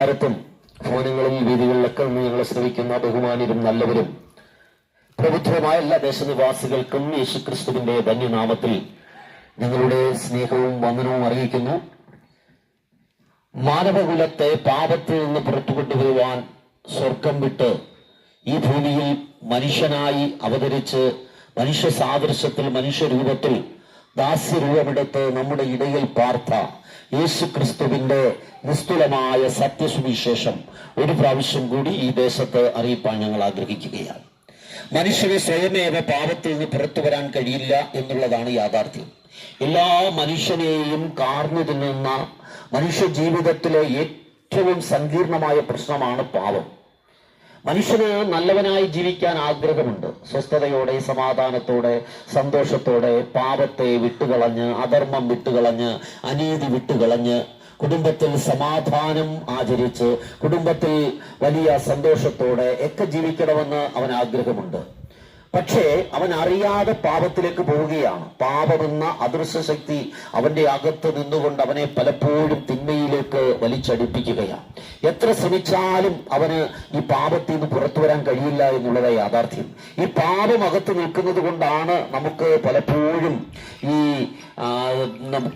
ഭാരത്തും ഭവനങ്ങളിൽ വീതികളിലൊക്കെ ഞങ്ങളെ ശ്രമിക്കുന്ന ബഹുമാനരും നല്ലവരും പ്രബുദ്ധമായ എല്ലാ ദേശനിവാസികൾക്കും യേശുക്രിസ്തുവിന്റെ ധന്യനാമത്തിൽ ഞങ്ങളുടെ സ്നേഹവും വന്ദനവും അറിയിക്കുന്നു. മാനവകുലത്തെ പാപത്തിൽ നിന്ന് പുറത്തു കൊണ്ടുവരുവാൻ സ്വർഗം വിട്ട് ഈ ഭൂമിയിൽ മനുഷ്യനായി അവതരിച്ച് മനുഷ്യ സാദൃശ്യത്തിൽ മനുഷ്യരൂപത്തിൽ ദാസ്യരൂപമെടുത്ത് നമ്മുടെ ഇടയിൽ പാർത്ത യേശു ക്രിസ്തുവിന്റെ നിസ്തുലമായ സത്യസുവിശേഷം ഒരു പ്രാവശ്യം കൂടി ഈ ദേശത്ത് അറിയിപ്പാൻ ഞങ്ങൾ ആഗ്രഹിക്കുകയാണ്. മനുഷ്യന് സ്വയമേവ പാപത്തിൽ നിന്ന് പുറത്തു വരാൻ കഴിയില്ല എന്നുള്ളതാണ് യാഥാർത്ഥ്യം. എല്ലാ മനുഷ്യനെയും കാർന്നു തിന്നുന്ന മനുഷ്യ ജീവിതത്തിലെ ഏറ്റവും സങ്കീർണമായ പ്രശ്നമാണ് പാപം. മനുഷ്യന് നല്ലവനായി ജീവിക്കാൻ ആഗ്രഹമുണ്ട്. സ്വസ്ഥതയോടെ സമാധാനത്തോടെ സന്തോഷത്തോടെ പാപത്തെ വിട്ടുകളഞ്ഞ് അധർമ്മം വിട്ടുകളഞ്ഞ് അനീതി വിട്ടുകളഞ്ഞ് കുടുംബത്തിൽ സമാധാനം ആചരിച്ച് കുടുംബത്തിൽ വലിയ സന്തോഷത്തോടെ ഒക്കെ ജീവിക്കണമെന്ന് അവൻ ആഗ്രഹമുണ്ട്. പക്ഷേ അവൻ അറിയാതെ പാപത്തിലേക്ക് പോവുകയാണ്. പാപമെന്ന അദൃശ്യ ശക്തി അവന്റെ അകത്ത് നിന്നുകൊണ്ട് അവനെ പലപ്പോഴും തിന്മയിലേക്ക് വലിച്ചടിപ്പിക്കുകയാണ്. എത്ര ശ്രമിച്ചാലും അവന് ഈ പാപത്തിൽ നിന്ന് പുറത്തു വരാൻ കഴിയില്ല എന്നുള്ള യാഥാർത്ഥ്യം. ഈ പാപം അകത്ത് നിൽക്കുന്നത് കൊണ്ടാണ് നമുക്ക് പലപ്പോഴും ഈ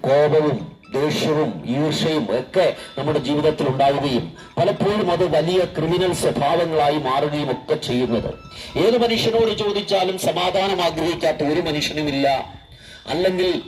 കോപവും ദേഷ്യവും ഈർഷയും ഒക്കെ നമ്മുടെ ജീവിതത്തിൽ ഉണ്ടാവുകയും പലപ്പോഴും അത് വലിയ ക്രിമിനൽ സ്വഭാവങ്ങളായി മാറുകയും ഒക്കെ ചെയ്യുന്നത്. ഏത് മനുഷ്യനോട് ചോദിച്ചാലും സമാധാനം ആഗ്രഹിക്കാത്ത ഒരു മനുഷ്യനുമില്ല. അല്ലെങ്കിൽ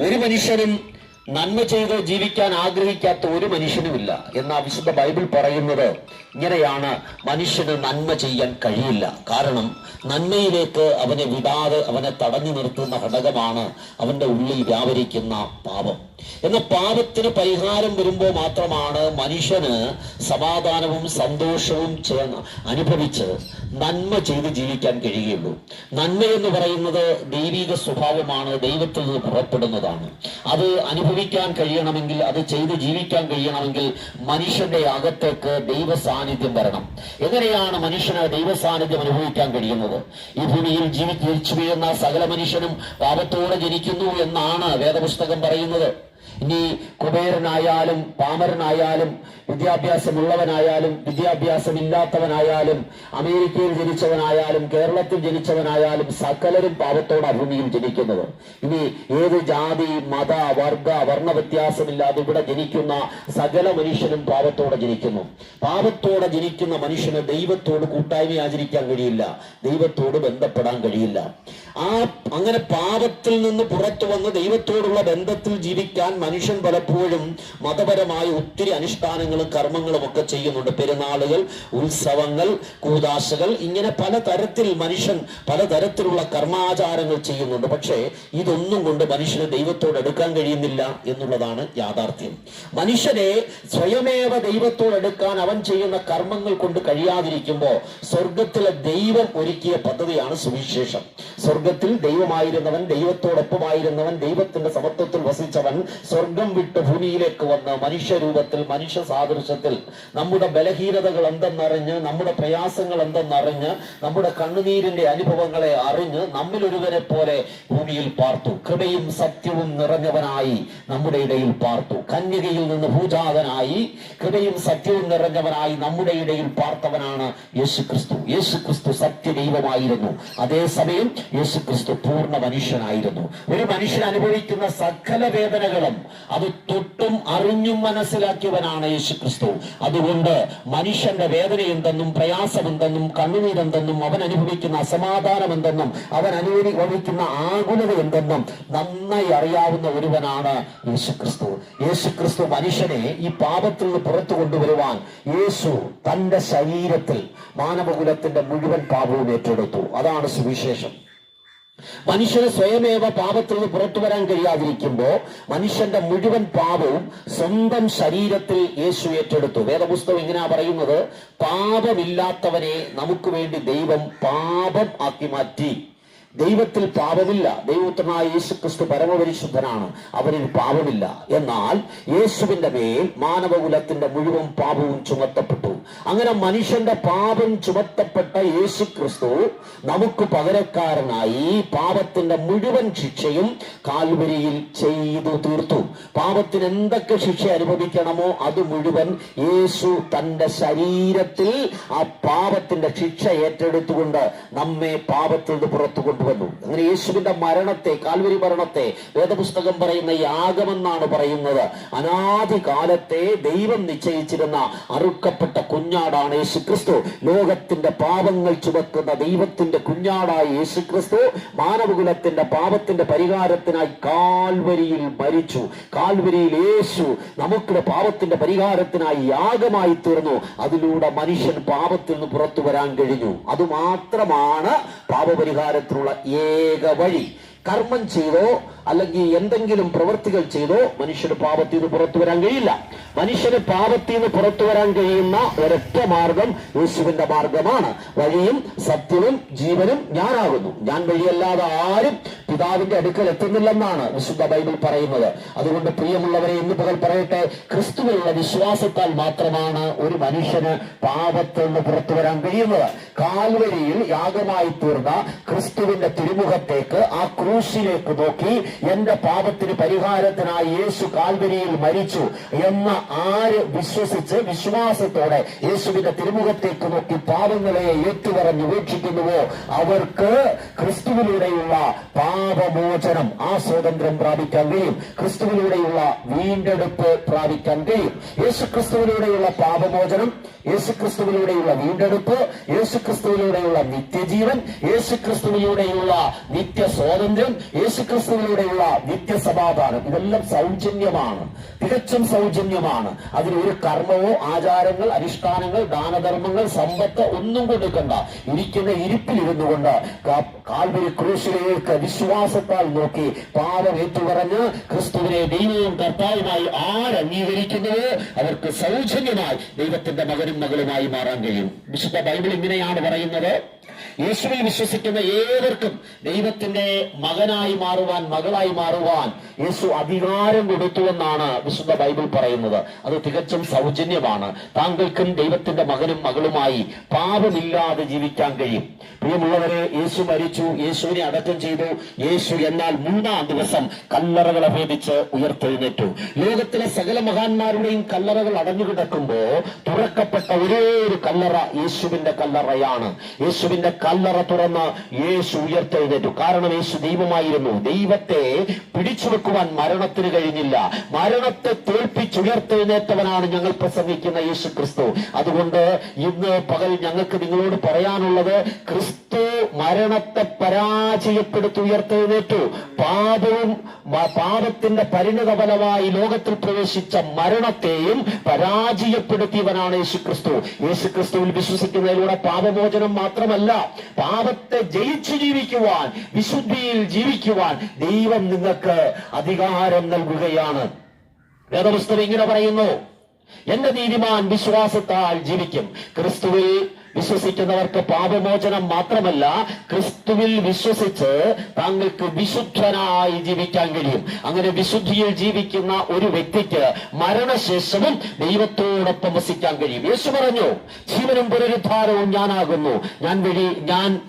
ഒരു മനുഷ്യനും നന്മ ചെയ്ത് ജീവിക്കാൻ ആഗ്രഹിക്കാത്ത ഒരു മനുഷ്യനുമില്ല. എന്നാ വിശുദ്ധ ബൈബിൾ പറയുന്നത് ഇങ്ങനെയാണ് മനുഷ്യന് നന്മ ചെയ്യാൻ കഴിയില്ല. കാരണം നന്മയിലേക്ക് അവനെ വിടാതെ അവനെ തടഞ്ഞു നിർത്തുന്ന ഘടകമാണ് അവന്റെ ഉള്ളിൽ വ്യാപരിക്കുന്ന പാപം. എന്നാൽ പാപത്തിന് പരിഹാരം വരുമ്പോൾ മാത്രമാണ് മനുഷ്യന് സമാധാനവും സന്തോഷവും ചേർന്ന് അനുഭവിച്ച് നന്മ ചെയ്ത് ജീവിക്കാൻ കഴിയുകയുള്ളൂ. നന്മ എന്ന് പറയുന്നത് ദൈവിക സ്വഭാവമാണ് ദൈവത്തിൽ നിന്ന് പുറപ്പെടുന്നതാണ്. അത് അനുഭവിക്കാൻ കഴിയണമെങ്കിൽ അത് ചെയ്ത് ജീവിക്കാൻ കഴിയണമെങ്കിൽ മനുഷ്യന്റെ അകത്തേക്ക് ദൈവ സാന്നിധ്യം വരണം. എങ്ങനെയാണ് മനുഷ്യന് ദൈവ സാന്നിധ്യം അനുഭവിക്കാൻ കഴിയുന്നത്? ഈ ഭൂമിയിൽ ജീവിച്ചു വീഴുന്ന സകല മനുഷ്യനും പാപത്തോടെ ജനിക്കുന്നു എന്നാണ് വേദപുസ്തകം പറയുന്നത്. ഇനി കുബേരനായാലും പാമരനായാലും വിദ്യാഭ്യാസമുള്ളവനായാലും വിദ്യാഭ്യാസമില്ലാത്തവനായാലും അമേരിക്കയിൽ ജനിച്ചവനായാലും കേരളത്തിൽ ജനിച്ചവനായാലും സകലരും പാപത്തോട് ഭൂമിയിൽ ജനിക്കുന്നത്. ഇനി ഏത് ജാതി മത വർഗ വർണ വ്യത്യാസമില്ലാതെ ഇവിടെ ജനിക്കുന്ന സകല മനുഷ്യനും പാപത്തോടെ ജനിക്കുന്നു. പാപത്തോടെ ജനിക്കുന്ന മനുഷ്യന് ദൈവത്തോട് കൂട്ടായ്മ ആചരിക്കാൻ കഴിയില്ല. ദൈവത്തോട് ബന്ധപ്പെടാൻ കഴിയില്ല. ആ അങ്ങനെ പാപത്തിൽ നിന്ന് പുറത്തു വന്ന് ദൈവത്തോടുള്ള ബന്ധത്തിൽ ജീവിക്കാൻ മനുഷ്യൻ പലപ്പോഴും മതപരമായ ഒത്തിരി അനുഷ്ഠാനങ്ങളും കർമ്മങ്ങളും ഒക്കെ ചെയ്യുന്നുണ്ട്. പെരുന്നാളുകൾ ഉത്സവങ്ങൾ കൂതാശകൾ ഇങ്ങനെ പലതരത്തിൽ മനുഷ്യൻ പലതരത്തിലുള്ള കർമാചാരങ്ങൾ ചെയ്യുന്നുണ്ട്. പക്ഷേ ഇതൊന്നും കൊണ്ട് മനുഷ്യന് ദൈവത്തോട് എടുക്കാൻ കഴിയുന്നില്ല എന്നുള്ളതാണ് യാഥാർത്ഥ്യം. മനുഷ്യനെ സ്വയമേവ ദൈവത്തോട് എടുക്കാൻ അവൻ ചെയ്യുന്ന കർമ്മങ്ങൾ കൊണ്ട് കഴിയാതിരിക്കുമ്പോൾ സ്വർഗത്തിലെ ദൈവം ഒരുക്കിയ പദ്ധതിയാണ് സുവിശേഷം. സ്വർഗത്തിൽ ദൈവമായിരുന്നവൻ ദൈവത്തോടൊപ്പമായിരുന്നവൻ ദൈവത്തിന്റെ സമത്വത്തിൽ വസിച്ചവൻ സ്വർഗം വിട്ട് ഭൂമിയിലേക്ക് വന്ന് മനുഷ്യരൂപത്തിൽ മനുഷ്യ സാദൃശ്യത്തിൽ നമ്മുടെ ബലഹീനതകൾ എന്തെന്നറിഞ്ഞ് നമ്മുടെ പ്രയാസങ്ങൾ എന്തെന്നറിഞ്ഞ് നമ്മുടെ കണ്ണുനീരിന്റെ അനുഭവങ്ങളെ അറിഞ്ഞ് നമ്മിലൊരുവരെ പോലെ ഭൂമിയിൽ പാർത്തു. കൃപയും സത്യവും നിറഞ്ഞവനായി നമ്മുടെ ഇടയിൽ പാർത്തു. കന്യകയിൽ നിന്ന് ഭൂജാതനായി കൃപയും സത്യവും നിറഞ്ഞവനായി നമ്മുടെ ഇടയിൽ പാർത്തവനാണ് യേശു ക്രിസ്തു യേശു ക്രിസ്തു സത്യദൈവമായിരുന്നു. അതേസമയം യേശു ക്രിസ്തു പൂർണ മനുഷ്യനായിരുന്നു. ഒരു മനുഷ്യൻ അനുഭവിക്കുന്ന സകല വേദനകളും അത് തൊട്ടും അറിഞ്ഞും മനസ്സിലാക്കിയവനാണ് യേശു ക്രിസ്തു അതുകൊണ്ട് മനുഷ്യന്റെ വേദന എന്തെന്നും പ്രയാസം എന്തെന്നും കണ്ണുനീരെന്തെന്നും അവൻ അനുഭവിക്കുന്ന അസമാധാനം എന്തെന്നും അവൻ അനുഭവിക്കുന്ന ആകുലത എന്തെന്നും നന്നായി അറിയാവുന്ന ഒരുവനാണ് യേശു ക്രിസ്തു യേശു ക്രിസ്തു മനുഷ്യനെ ഈ പാപത്തിൽ നിന്ന് പുറത്തു കൊണ്ടുവരുവാൻ യേശു തന്റെ ശരീരത്തിൽ മാനവകുലത്തിന്റെ മുഴുവൻ പാപവും ഏറ്റെടുത്തു. അതാണ് സുവിശേഷം. മനുഷ്യന് സ്വയമേവ പാപത്തിൽ നിന്ന് പുറത്തു വരാൻ കഴിയാതിരിക്കുമ്പോൾ മനുഷ്യന്റെ മുഴുവൻ പാപവും സ്വന്തം ശരീരത്തിൽ യേശു ഏറ്റെടുത്തു. വേദപുസ്തകം ഇങ്ങനെയാ പറയുന്നത് പാപമില്ലാത്തവനെ നമുക്ക് വേണ്ടി ദൈവം പാപം ആക്കി മാറ്റി. ദൈവത്തിൽ പാപമില്ല. ദൈവത്തിനായ യേശു ക്രിസ്തു പരമപരിശുദ്ധനാണ്. അവരിൽ പാപമില്ല. എന്നാൽ യേശുവിന്റെ മേൽ മാനവകുലത്തിന്റെ മുഴുവൻ പാപവും ചുമത്തപ്പെട്ടു. അങ്ങനെ മനുഷ്യന്റെ പാപം ചുമത്തപ്പെട്ട യേശു ക്രിസ്തു നമുക്ക് പകരക്കാരനായി പാപത്തിന്റെ മുഴുവൻ ശിക്ഷയും കാൽവരിയിൽ ചെയ്തു തീർത്തു. പാപത്തിന് എന്തൊക്കെ ശിക്ഷ അനുഭവിക്കണമോ അത് മുഴുവൻ യേശു തന്റെ ശരീരത്തിൽ ആ പാപത്തിന്റെ ശിക്ഷ ഏറ്റെടുത്തുകൊണ്ട് നമ്മെ പാപത്തിൽ നിന്ന് കൊണ്ടുവന്നു അങ്ങനെ യേശുവിന്റെ മരണത്തെ കാൽവരി മരണത്തെ വേദപുസ്തകം പറയുന്ന യാഗമെന്നാണ് പറയുന്നത്. അനാദി കാലത്തെ ദൈവം നിശ്ചയിച്ചിരുന്ന അറുക്കപ്പെട്ട കുഞ്ഞാടാണ് യേശു ക്രിസ്തു ലോകത്തിന്റെ പാപങ്ങൾ ചുമക്കുന്ന ദൈവത്തിന്റെ കുഞ്ഞാടായ യേശു ക്രിസ്തു മാനവകുലത്തിന്റെ പാപത്തിന്റെ പരിഹാരത്തിനായി കാൽവരിയിൽ മരിച്ചു. കാൽവരിയിൽ യേശു നമുക്കിടെ പാപത്തിന്റെ പരിഹാരത്തിനായി യാഗമായി തീർന്നു. അതിലൂടെ മനുഷ്യൻ പാപത്തിൽ നിന്ന് പുറത്തു വരാൻ കഴിഞ്ഞു. അതുമാത്രമാണ് പാപപരിഹാരത്തിനുള്ള ഏക വഴി. കർമ്മം ചെയ്തോ അല്ലെങ്കിൽ എന്തെങ്കിലും പ്രവൃത്തികൾ ചെയ്തോ മനുഷ്യന് പാപത്തിൽ നിന്ന് പുറത്തു വരാൻ കഴിയില്ല. മനുഷ്യന് പാപത്തിൽ നിന്ന് പുറത്തു വരാൻ കഴിയുന്ന ഒരൊറ്റ മാർഗം യേശുവിന്റെ മാർഗമാണ്. വഴിയും സത്യവും ജീവനും ഞാനാകുന്നു. ഞാൻ വഴിയല്ലാതെ ആരും പിതാവിന്റെ അടുക്കൽ എത്തുന്നില്ലെന്നാണ് വിശുദ്ധ ബൈബിൾ പറയുന്നത്. അതുകൊണ്ട് പ്രിയമുള്ളവരെ ഇന്ന് പകൽ പറയട്ടെ ക്രിസ്തുവിലുള്ള വിശ്വാസത്താൽ മാത്രമാണ് ഒരു മനുഷ്യന് പാപത്തിൽ നിന്ന് പുറത്തു വരാൻ കഴിയുന്നത്. കാൽവരിയിൽ യാഗമായി തീർന്ന ക്രിസ്തുവിന്റെ തിരുമുഖത്തേക്ക് ആ ക്രൂശിലേക്ക് നോക്കി എന്റെ പാപത്തിന് പരിഹാരത്തിനായി യേശു കാൽവരിയിൽ മരിച്ചു എന്ന ആര് വിശ്വസിച്ച് വിശ്വാസത്തോടെ യേശുവിന്റെ തിരുമുഖത്തേക്ക് നോക്കി പാപങ്ങളെ ഏറ്റുപറഞ്ഞ് ഉപേക്ഷിക്കുന്നുവോ അവർക്ക് ക്രിസ്തുവിലൂടെയുള്ള പാപമോചനം ആ സ്വാതന്ത്ര്യം പ്രാപിക്കാൻ കഴിയും. ക്രിസ്തുവിലൂടെയുള്ള വീണ്ടെടുപ്പ് പ്രാപിക്കാൻ കഴിയും. യേശു ക്രിസ്തുവിലൂടെയുള്ള പാപമോചനം യേശു ക്രിസ്തുവിലൂടെയുള്ള വീണ്ടെടുപ്പ് യേശു ക്രിസ്തുവിലൂടെയുള്ള നിത്യജീവൻ യേശു ക്രിസ്തുവിലൂടെയുള്ള നിത്യ സ്വാതന്ത്ര്യം യേശു ക്രിസ്തുവിലൂടെയുള്ള നിത്യസമാധാനം. ഇതെല്ലാം സൗജന്യമാണ്. തികച്ചും സൗജന്യമാണ്. അതിനൊരു കർമ്മവോ ആചാരങ്ങൾ അനുഷ്ഠാനങ്ങൾ ദാനധർമ്മങ്ങൾ സമ്പത്ത് ഒന്നും കൊടുക്കണ്ട. ഇരിക്കുന്ന ഇരിപ്പിലിരുന്നു കൊണ്ട് കാൽവരി ക്രൂശിലേക്ക് വിശ്വാസത്താൽ നോക്കി പാപം ഏറ്റുപറഞ്ഞ് ക്രിസ്തുവിനെ ദൈവവും കർത്താവുമായി ആരംഗീകരിക്കുന്നുവോ അവർക്ക് സൗജന്യമായി ദൈവത്തിന്റെ മകനും മകളുമായി മാറാൻ കഴിയും. വിശുദ്ധ ബൈബിൾ ഇങ്ങനെയാണ് പറയുന്നത്. യേശുവിൽ വിശ്വസിക്കുന്ന ഏവർക്കും ദൈവത്തിന്റെ മകനായി മാറുവാൻ മകളായി മാറുവാൻ യേശു അധികാരം കൊടുത്തുവെന്നാണ് വിശുദ്ധ ബൈബിൾ പറയുന്നത്. അത് തികച്ചും സൗജന്യമാണ്. താങ്കൾക്കും ദൈവത്തിന്റെ മകനും മകളുമായി പാപമില്ലാതെ ജീവിക്കാൻ കഴിയും. പ്രിയമുള്ളവരെ യേശു മരിച്ചു. യേശുവിനെ അടക്കം ചെയ്തു. യേശു എന്നാൽ മൂന്നാം ദിവസം കല്ലറകളെ ഭേദിച്ച് ഉയർത്തെഴുന്നേറ്റു. ലോകത്തിലെ സകല മഹാന്മാരുടെയും കല്ലറകൾ അടഞ്ഞു കിടക്കുമ്പോ തുറക്കപ്പെട്ട ഒരേ ഒരു കല്ലറ യേശുവിന്റെ കല്ലറയാണ്. യേശുവിന്റെ കല്ലറ തുറന്ന് യേശു ഉയർത്തെഴുന്നേറ്റു. കാരണം യേശു ദൈവമായിരുന്നു. ദൈവത്തെ പിടിച്ചു വെക്കുവാൻ മരണത്തിന് കഴിഞ്ഞില്ല. മരണത്തെ തോൽപ്പിച്ചുയർത്തെഴുന്നേറ്റവനാണ് ഞങ്ങൾ പ്രസംഗിക്കുന്ന യേശു ക്രിസ്തു അതുകൊണ്ട് ഇന്ന് പകൽ ഞങ്ങൾക്ക് നിങ്ങളോട് പറയാനുള്ളത് ക്രിസ്തു മരണത്തെ പരാജയപ്പെടുത്തി ഉയർത്തെഴുന്നേറ്റു. പാപവും പാപത്തിന്റെ പരിണിത ഫലമായി ലോകത്തിൽ പ്രവേശിച്ച മരണത്തെയും പരാജയപ്പെടുത്തിയവനാണ് യേശു ക്രിസ്തു യേശു ക്രിസ്തുവിൽ വിശ്വസിക്കുന്നതിലൂടെ പാപമോചനം മാത്രമല്ല പാപത്തെ ജയിച്ചു ജീവിക്കുവാൻ വിശുദ്ധിയിൽ ജീവിക്കുവാൻ ദൈവം നിങ്ങൾക്ക് അധികാരം നൽകുകയാണ്. വേദപുസ്തകം ഇങ്ങനെ പറയുന്നു എന്റെ നീതിമാൻ വിശ്വാസത്താൽ ജീവിക്കും. ക്രിസ്തുവിൽ വിശ്വസിക്കുന്നവർക്ക് പാപമോചനം മാത്രമല്ല ക്രിസ്തുവിൽ വിശ്വസിച്ച് താങ്കൾക്ക് വിശുദ്ധനായി ജീവിക്കാൻ കഴിയും. അങ്ങനെ വിശുദ്ധിയിൽ ജീവിക്കുന്ന ഒരു വ്യക്തിക്ക് മരണശേഷവും ദൈവത്തോടൊപ്പം വസിക്കാൻ കഴിയും. യേശു പറഞ്ഞു ജീവനും പുനരുദ്ധാരവും ഞാനാകുന്നു. ഞാൻ വഴി ഞാൻ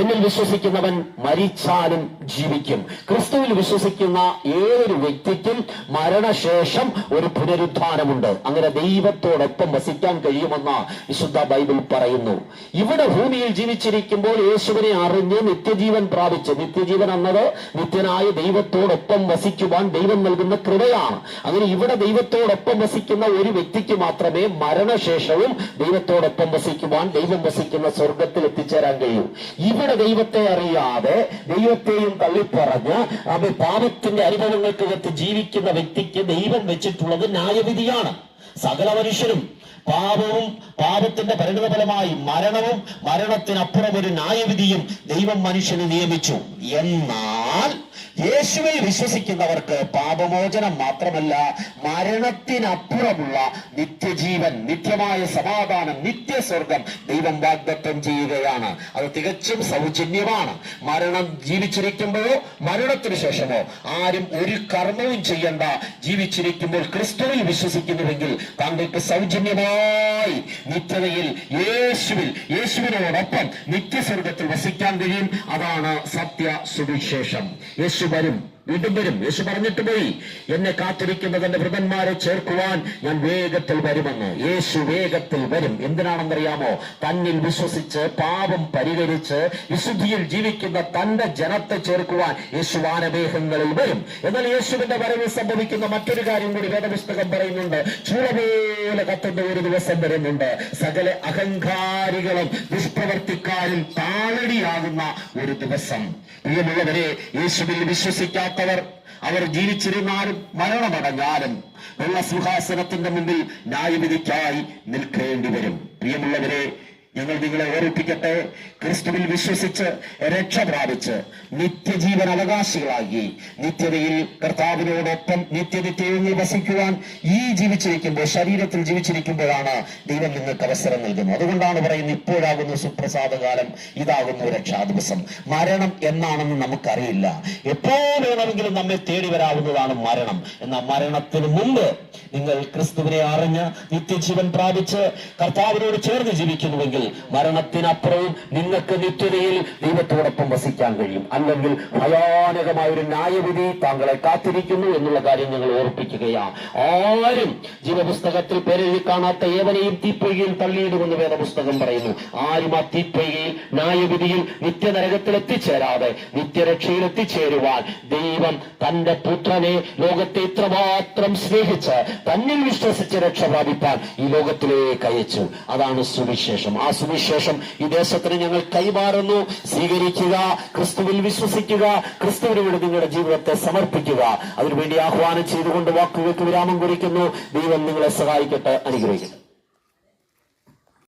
എന്നിൽ വിശ്വസിക്കുന്നവൻ മരിച്ചാലും ജീവിക്കും. ക്രിസ്തുവിൽ വിശ്വസിക്കുന്ന ഏതൊരു വ്യക്തിക്കും മരണശേഷം ഒരു പുനരുദ്ധാനമുണ്ട്. അങ്ങനെ ദൈവത്തോടൊപ്പം വസിക്കാൻ കഴിയുമെന്ന വിശുദ്ധ ബൈബിൾ പറയുന്നു. ഇവിടെ ഭൂമിയിൽ ജീവിച്ചിരിക്കുമ്പോൾ യേശുവിനെ അറിഞ്ഞ് നിത്യജീവൻ പ്രാപിച്ച് നിത്യജീവൻ എന്നത് നിത്യനായ ദൈവത്തോടൊപ്പം വസിക്കുവാൻ ദൈവം നൽകുന്ന കൃപയാണ്. അങ്ങനെ ഇവിടെ ദൈവത്തോടൊപ്പം വസിക്കുന്ന ഒരു വ്യക്തിക്ക് മാത്രമേ മരണശേഷവും ദൈവത്തോടൊപ്പം വസിക്കുവാൻ ദൈവം വസിക്കുന്ന സ്വർഗത്തിൽ എത്തിച്ചേരാൻ കഴിയൂ. ഇവിടെ ദൈവത്തെ അറിയാതെ ദൈവത്തെയും തള്ളിപ്പറഞ്ഞ് അവ പാപത്തിന്റെ അനുഭവങ്ങൾക്കകത്ത് ജീവിക്കുന്ന വ്യക്തിക്ക് ദൈവം വെച്ചിട്ടുള്ളത് ന്യായവിധിയാണ്. സകല മനുഷ്യരും പാപവും പാപത്തിന്റെ പരിണിത ഫലമായി മരണവും മരണത്തിനപ്പുറം ഒരു ന്യായവിധിയും ദൈവം മനുഷ്യന് നിയമിച്ചു. എന്നാൽ യേശുവിൽ വിശ്വസിക്കുന്നവർക്ക് പാപമോചനം മാത്രമല്ല മരണത്തിനപ്പുറമുള്ള നിത്യജീവൻ നിത്യമായ സമാധാനം നിത്യസ്വർഗം ദൈവം വാഗ്ദത്തം ചെയ്യുകയാണ്. അത് തികച്ചും സൗജന്യമാണ്. മരണം ജീവിച്ചിരിക്കുമ്പോഴോ മരണത്തിനു ശേഷമോ ആരും ഒരു കർമ്മവും ചെയ്യണ്ട. ജീവിച്ചിരിക്കുമ്പോൾ ക്രിസ്തുവിൽ വിശ്വസിക്കുന്നുവെങ്കിൽ താങ്കൾക്ക് സൗജന്യമായി നിത്യതയിൽ യേശുവിൽ യേശുവിനോടൊപ്പം നിത്യസ്വർഗത്തിൽ വസിക്കാൻ കഴിയും. അതാണ് സത്യ സുവിശേഷം യേശു വരും. വീണ്ടും വരും. യേശു പറഞ്ഞിട്ട് പോയി. എന്നെ കാത്തിരിക്കുന്ന തന്റെ വൃതന്മാരെ ചേർക്കുവാൻ ഞാൻ വേഗത്തിൽ വരുമെന്ന്. യേശു വേഗത്തിൽ വരും. എന്തിനാണെന്നറിയാമോ? തന്നിൽ വിശ്വസിച്ച് പാപം പരിഹരിച്ച് വിശുദ്ധിയിൽ ജീവിക്കുന്ന തന്റെ ജനത്തെ ചേർക്കുവാൻ യേശു വാനവേഹങ്ങളിൽ വരും. എന്നാൽ യേശുവിന്റെ വരവിൽ സംഭവിക്കുന്ന മറ്റൊരു കാര്യം കൂടി വേദപുസ്തകം പറയുന്നുണ്ട്. ചൂടപോലെ കത്തുന്ന ഒരു ദിവസം വരുന്നുണ്ട്. സകല അഹങ്കാരികളും ദുഷ്പ്രവർത്തിക്കാരും താളടിയാകുന്ന ഒരു ദിവസം. പ്രിയമുള്ളവരെ യേശുവിൽ വിശ്വസിക്കാത്തവർ അവർ ജീവിച്ചിരുന്നാലും മരണമടഞ്ഞാലും വെള്ള സിംഹാസനത്തിന്റെ മുമ്പിൽ ന്യായവിധിക്കായി നിൽക്കേണ്ടി വരും. പ്രിയമുള്ളവരെ ഞങ്ങൾ നിങ്ങളെ ഓർപ്പിക്കട്ടെ ക്രിസ്തുവിൽ വിശ്വസിച്ച് രക്ഷ പ്രാപിച്ച് നിത്യജീവൻ അവകാശികളാക്കി നിത്യതയിൽ കർത്താവിനോടൊപ്പം നിത്യനിത്യങ്ങളിൽ വസിക്കുവാൻ ഈ ജീവിച്ചിരിക്കുമ്പോൾ ശരീരത്തിൽ ജീവിച്ചിരിക്കുമ്പോഴാണ് ദൈവം നിങ്ങൾക്ക് അവസരം നൽകുന്നത്. അതുകൊണ്ടാണ് പറയുന്നത് ഇപ്പോഴാകുന്നു സുപ്രസാദകാലം ഇതാകുന്നു രക്ഷാ ദിവസം. മരണം എന്നാണെന്ന് നമുക്കറിയില്ല. എപ്പോൾ വേണമെങ്കിലും നമ്മെ തേടി വരാവുന്നതാണ് മരണം. എന്നാൽ മരണത്തിന് മുമ്പ് നിങ്ങൾ ക്രിസ്തുവിനെ അറിഞ്ഞ് നിത്യജീവൻ പ്രാപിച്ച് കർത്താവിനോട് ചേർന്ന് ജീവിക്കുന്നുവെങ്കിൽ മരണത്തിനപ്പുറവും നിങ്ങൾക്ക് നിത്യതയിൽ ദൈവത്തോടൊപ്പം വസിക്കാൻ കഴിയും. അല്ലെങ്കിൽ ഭയാനകമായ ഒരു ന്യായവിധി താങ്കളെ കാത്തിരിക്കുന്നു എന്നുള്ള കാര്യം ഞങ്ങൾ ഓർപ്പിക്കുകയാണ് ആരും ജീവപുസ്തകത്തിൽ പേരെഴുതി കാണാത്ത ഏവനെയും തീപ്പൊയ്കയിൽ തള്ളിയിടുമെന്ന് വേദപുസ്തകം പറയുന്നു. ആരും ആ തീപ്പൊയ്കയിൽ ന്യായവിധിയിൽ നിത്യനരകത്തിൽ എത്തിച്ചേരാതെ നിത്യരക്ഷയിൽ എത്തിച്ചേരുവാൻ ദൈവം തന്റെ പുത്രനെ ലോകത്തെ ഇത്രമാത്രം സ്നേഹിച്ച് തന്നിൽ വിശ്വസിച്ച് രക്ഷ പ്രാപിപ്പാൻ ഈ ലോകത്തിലേക്ക് അയച്ചു. അതാണ് സുവിശേഷം. ആ സുവിശേഷം ഈ ദേശത്തിന് ഞങ്ങൾ കൈമാറുന്നു. സ്വീകരിക്കുക ക്രിസ്തുവിൽ വിശ്വസിക്കുക ക്രിസ്തുവിന് വേണ്ടി നിങ്ങളുടെ ജീവിതത്തെ സമർപ്പിക്കുക. അതിനുവേണ്ടി ആഹ്വാനം ചെയ്തുകൊണ്ട് വാക്കുകൾക്ക് വിരാമം കുറിക്കുന്നു. ദൈവം നിങ്ങളെ സഹായിക്കട്ടെ അനുഗ്രഹിക്കട്ടെ.